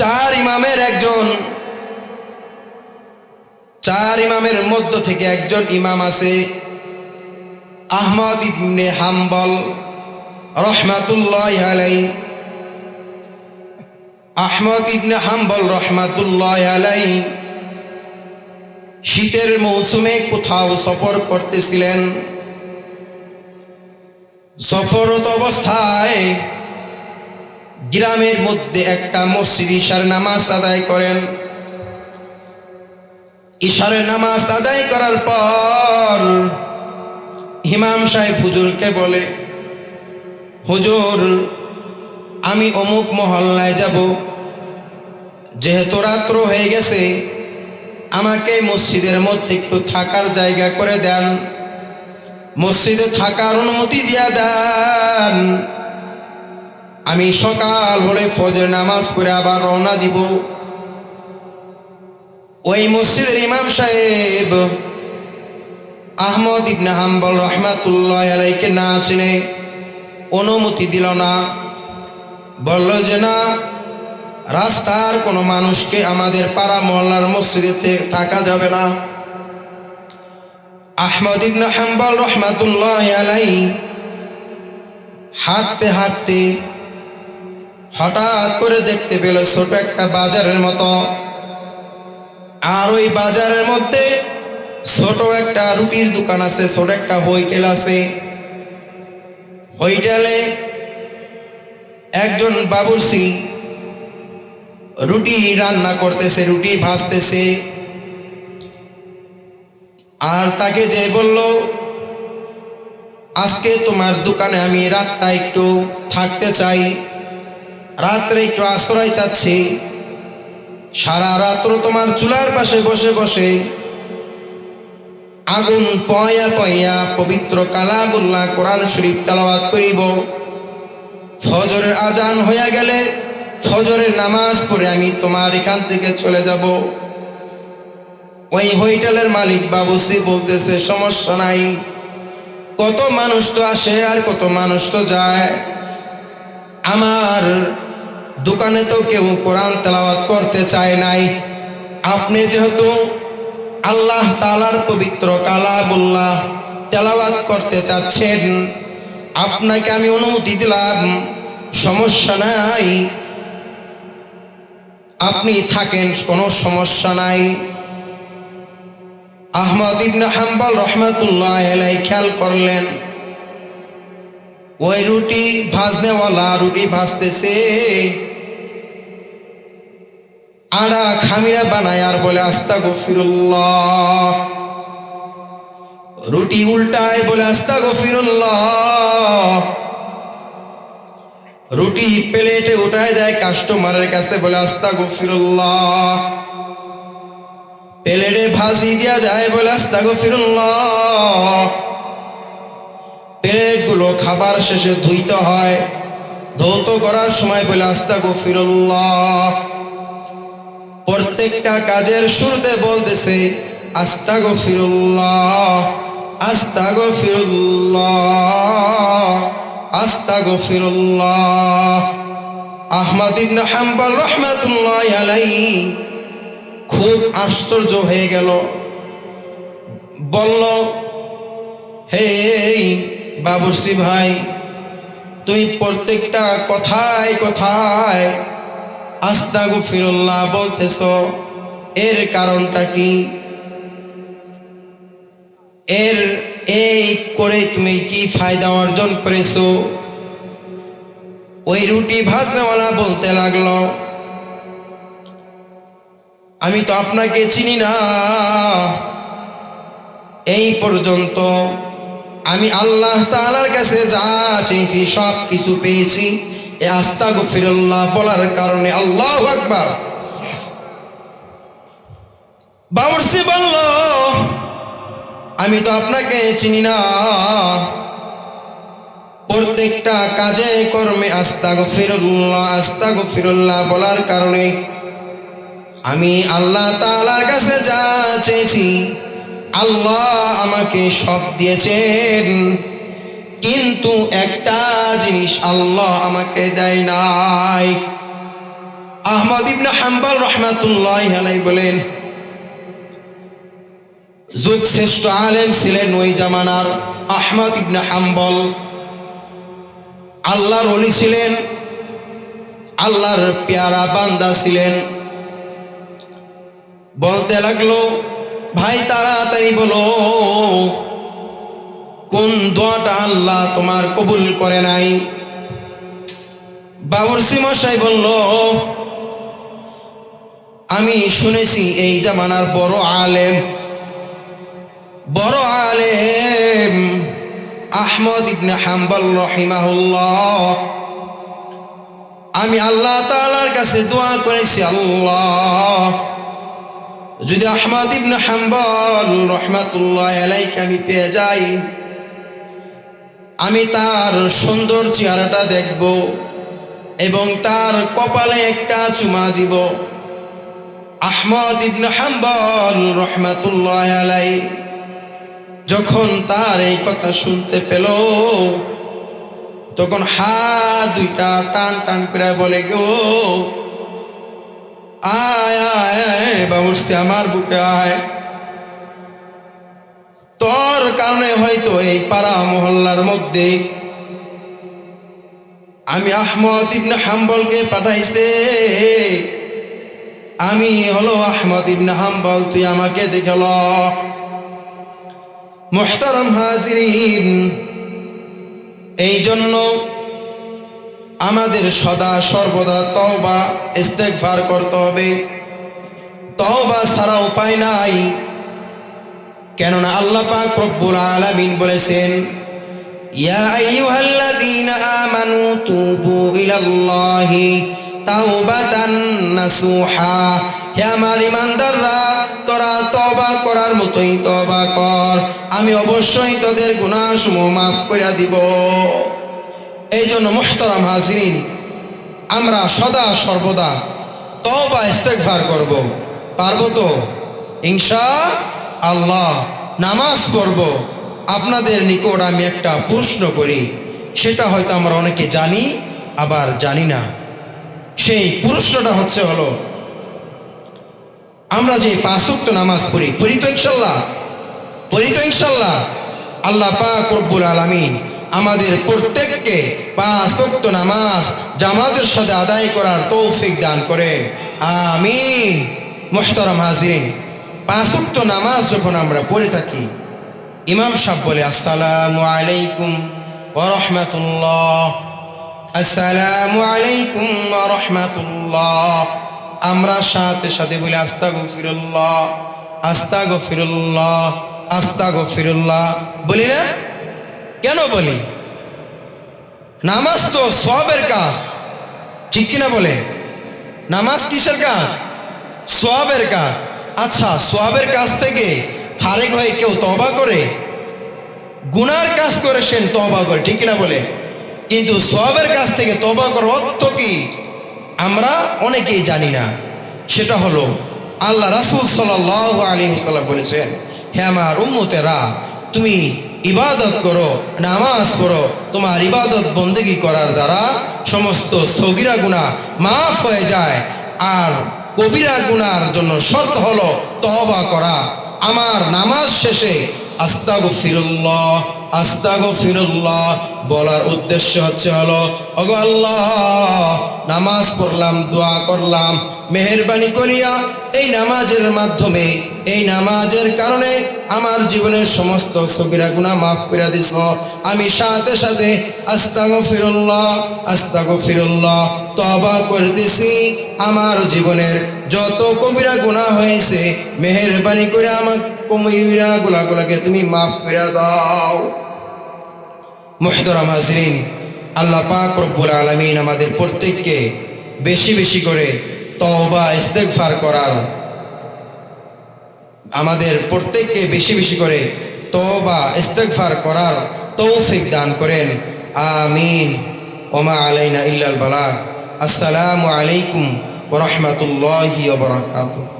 চার ইমামের একজন, চার ইমামের মধ্য থেকে একজন ইমাম আছে, আহমদ ইবনে হাম্বল রহমাতুল্লাহ আলাই আহমদ ইবনে হাম্বল রহমাতুল্লাহ আলাই শীতের মৌসুমে কোথাও সফর করতেছিলেন। সফরত অবস্থায় গ্রামের মধ্যে একটা মসজিদ ঈশার নামাজ আদায় করেন। ঈশারের নামাজ আদায় করার পর হিমাম সাহেব হুজুরকে বলে, হুজুর, আমি অমুক মহল্লায় যাব। যেহেতু রাত্র হয়ে গেছে, আমাকে মসজিদের মধ্যে একটু থাকার জায়গা করে দেন। মসজিদে থাকার অনুমতি দিয়া দেন। আমি সকাল হলে ফজর নামাজ পড়ে আবার রওনা দিব। ওই মসজিদের ইমাম সাহেব আহমদ ইবনে হাম্বল রহমাতুল্লাহ আলাইকে না চিনে অনুমতি দিল না। বলল যে, না, রাস্তার কোনো মানুষকে আমাদের পাড়া মহল্লার মসজিদেতে থাকা যাবে না। আহমদ ইবনে হাম্বল রহমাতুল্লাহ আলাই হাঁটতে হাঁটতে হঠাৎ করে দেখতে পেল ছোট একটা বাজারের মতো। আর ওই বাজারের মধ্যে ছোট একটা রুটির দোকান আছে, ছোট একটা হোটেল আছে। হোটেলে একজন বাবুরসি রুটি রান্না করতেছে, রুটি ভাজতেছে। আর তাকে যে বলল, আজকে তোমার দোকানে আমি রাতটা একটু থাকতে চাই। রাত্রে একটু আশ্রয় চাচ্ছি। সারা রাত্র তোমার চুলার পাশে বসে বসে আগুন পয়া পয়া পবিত্র কালাবুল্লাহ কোরআন শরীফ তালাবাদ করিব। ফজরের আজান হইয়া গেলে ফজরের নামাজ পড়ে আমি তোমার এখান থেকে চলে যাব। ওই হোটেলের মালিক বাবুসি বলতেছে, সমস্যা নাই। কত মানুষ তো আসে আর কত মানুষ তো যায়। আমার দোকানে তো কেউ কোরআন তেলাওয়াত করতে চায় নাই। আপনি যেহেতু আল্লাহ তালার পবিত্র কালাবুল্লাহ তেলাওয়াত করতে চাচ্ছেন, আপনাকে আমি অনুমতি দিলাম, সমস্যা নাই। আপনি থাকেন, কোনো সমস্যা নাই। আহমদ ইবনে হাম্বল রহমাতুল্লাহ আলাই খেয়াল করলেন, ওই রুটি ভাজনেওয়ালা রুটি ভাজতেছে। আড়া খামিরা বানায় আর বলে আস্তা গফিরুল্লাহ রুটি উল্টায় বলে আস্তা গফিরুল্লাহ রুটি প্লেটে উঠায় দেয়, কাস্টমারের কাছে বলে আস্তা গফিরুল্লাহ প্লেটে ভাজি দিয়া যায় বলে আস্তা গফিরুল্লাহ প্লেটগুলো খাবার শেষে ধুইতে হয়, ধৌত করার সময় বলে আস্তা গফিরুল্লাহ প্রত্যেকটা কাজের শুরুতে বলতেছে আস্তা গফিরুল্লাহ আস্তা গফিরুল্লাহ আস্তা গফিরুল্লাহ আহমদ ইবনে হাম্বল রহমাতুল্লাহ আলাই খুব আশ্চর্য হয়ে গেল। বলল, হে বাবুর্সি ভাই, তুই প্রত্যেকটা কথায় কথায় আস্তাগু ফিরুল্লাহ বলতেছ, এর কারণটা কি? এর, এই করে তুমি কি ফায়দা অর্জন করেছ? ওই রুটি ভাজনাওয়ালা বলতে লাগল, আমি তো আপনাকে চিনি না। এই পর্যন্ত আমি আল্লাহ তালার কাছে যা চেয়েছি সব কিছু পেয়েছি। এ আস্তা গফিরুল্লাহ বলার কারণে আল্লাহ আকবার। বাবরসি বলল, আমি তো আপনাকে চিনি না। প্রত্যেকটা কাজে কর্মে আস্তা গফিরুল্লাহ আস্তা গফিরুল্লাহ বলার কারণে আমি আল্লাহ তালার কাছে যা চেয়েছি, আল্লাহ আমাকে সব দিয়েছেন। কিন্তু একটা জিনিস আল্লাহ আমাকে দেয় নাই। আহমদ ইবনে হাম্বল রহমাতুল্লাহ আলাই বলেন যুগ শ্রেষ্ঠ আলেম ছিলেন ওই জামানার আহমদ ইবনে হাম্বল। আল্লাহর অলি ছিলেন, আল্লাহর পেয়ারা বান্দা ছিলেন। বলতে লাগল, ভাই, তাড়াতাড়ি বলো। কোন দোয়াটা আল্লাহ তোমার কবুল করে নাই? বাবরসি মশাই বলল, আমি শুনেছি এই জামানার বড় আলেম। বড় আলেম আহমদ ইবনে হাম্বল রহিমাহুল্লাহ। আমি আল্লাহ তাআলার কাছে দোয়া করেছি, আল্লাহ। যদি আহমদ ইবনে হাম্বল রহমাতুল্লাহ আলাইকে আমি পেয়ে যাই আমি তার সুন্দর চেহারাটা দেখব এবং তার কপালে একটা চুমা দিব। আহমদ ইবনে হাম্বল রহমাতুল্লাহ আলাই যখন তার এই কথা শুনতে পেল, তখন হাত দুইটা টান টান করে বলে, গো, আয় আয় বাবুরসি আমার বুকে আয়। তোর কারণে হয়তো এই পাড়া মহল্লার মধ্যে আমি আহমদ ইবনে হাম্বলকে পাঠাইছে। আমি হলো আহমদ ইবনে হাম্বল, তুই আমাকে দেখল মোহতারম হাজিরিন এই জন্য আমাদের সদা সর্বদা তওবা, ইস্তেগফার করতে হবে। তওবা ছাড়া উপায় নাই। কেননা আল্লাহ পাক রব্বুল আলামিন বলেছেন, ইয়া আইয়ুহাল্লাযীনা আমানু তুবু ইলাল্লাহি তাওবাতান নাসুহা। হে আমার ইমানদাররা তোরা তওবা করার মতোই তওবা কর। আমি অবশ্যই তোদের গুনাহসমূহ মাফ করে দিব। এই জন্য মুহতারাম আমরা সদা সর্বদা তওবা ইস্তেগফার করব। পারব তো? ইনশা আল্লাহ নামাজ পড়ব। আপনাদের নিকট আমি একটা প্রশ্ন করি। সেটা হয়তো আমরা অনেকে জানি, আবার জানি না। সেই প্রশ্নটা হচ্ছে হলো, আমরা যে পাঁচক্ত নামাজ পড়ি পড়ি তো ইনশাল্লাহ? পড়ি তো ইনশাল্লাহ? আল্লাহ পাক রব্বুল আলমিন আমাদের প্রত্যেককে পাঁচ ওয়াক্ত নামাজ জামাতের সাথে আদায় করার তৌফিক দান করেন। আমিন। মোহতারাম হাজিরিন। পাঁচ ওয়াক্ত নামাজ যখন আমরা পড়ে থাকি, ইমাম সাহেব বলে, আসসালামু আলাইকুম রাহমাতুল্লাহ। আসসালামু আলাইকুম রাহমাতুল্লাহ। আমরা সাথে সাথে বলি, আস্তাগফিরুল্লাহ আস্তাগফিরুল্লাহ আস্তাগফিরুল্লাহ। বলি না? কেন বলি? নামাজ তো সবের কাজ। ঠিক কিনা বলে? নামাজ কিসের কাজ? সবের কাজ। আচ্ছা সবের কাছ থেকে ফারেক হয়ে কেউ তবা করে? গুনার কাজ করে সে তবা করে, ঠিক না বলে? কিন্তু সবের কাছ থেকে তবা করার অর্থ কি? আমরা অনেকেই জানি না। সেটা হলো, আল্লাহ রাসুল সাল্লাহ আলী সাল্লাম বলেছেন, হে আমার উম্মতেরা, তুমি ইবাদত করো, নামাজ পড়ো। তোমার ইবাদত বন্দেগি করার দ্বারা সমস্ত সগিরা গুণা মাফ হয়ে যায়। আর কবিরা গুনার জন্য শর্ত হলো তহবা করা। আমার নামাজ শেষে আস্তাগো ফিরুল্লাহ আস্তাগো ফিরুল্লাহ বলার উদ্দেশ্য হচ্ছে হলো অগো আল্লাহ, নামাজ পড়লাম, দোয়া করলাম, মেহরবানি করিয়া এই নামাজের মাধ্যমে, এই নামাজের কারণে আমার জীবনের সমস্ত সগিরা গুণা মাফ করে দিস আমি সাথে সাথে আস্তাগো ফিরুল্লাহ আস্তাগো ফিরুল্লাহ তবা করতেছি। আমার জীবনের যত কবিরা গুণা হয়েছে, মেহরবানি করে আমার কবিরা গুলাগুলাকে তুমি মাফ করে দাও। মুহতরাম হাজরিন, আল্লাহ পাক আলমিন আমাদের প্রত্যেককে বেশি বেশি করে তওবা, ইস্তেগফার করার আমাদের প্রত্যেককে বেশি বেশি করে তওবা, ইস্তেগফার করার তৌফিক দান করেন। আমিন। ওমা আলাইনা ইল্লাল বালাগ। আসসালামু আলাইকুম ওয়া রাহমাতুল্লাহি ওয়া বারাকাতুহু।